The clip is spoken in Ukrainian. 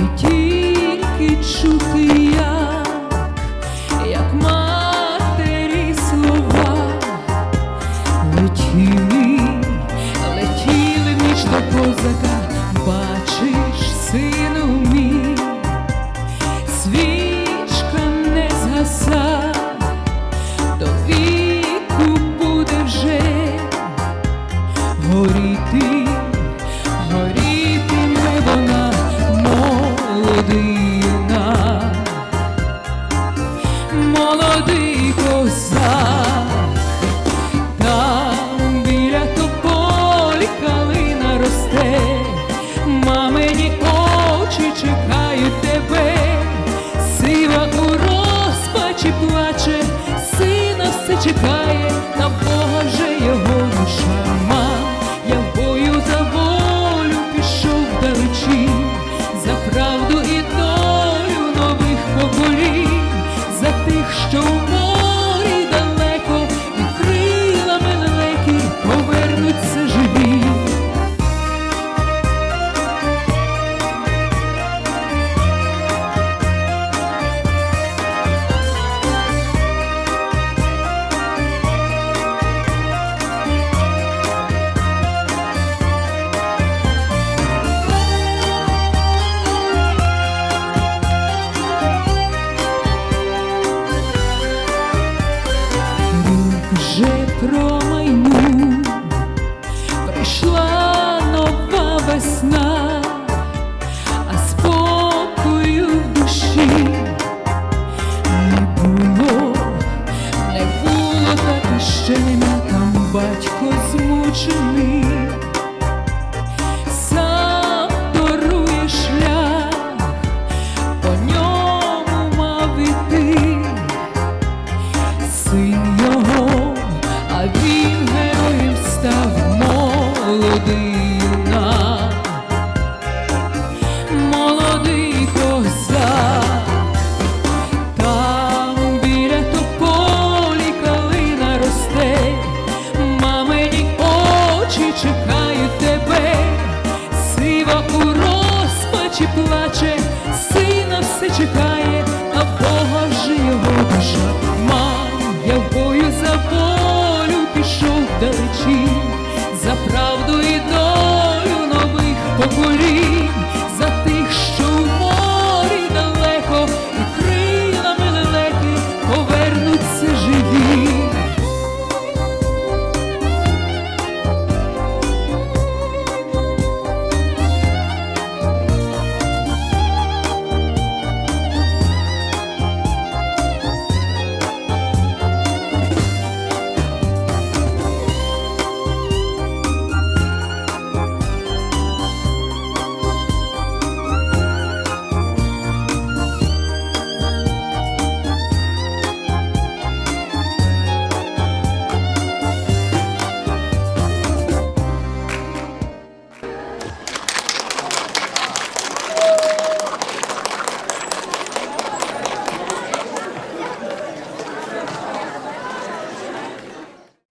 e плаче, сина все чекає, на Бога же його душа ма. Я в бою за волю пішов далечі, за правду і долю нових поколінь, за тих, що. батько змучений. У розпачі плаче, сина все чекає, а Бога ж його душа.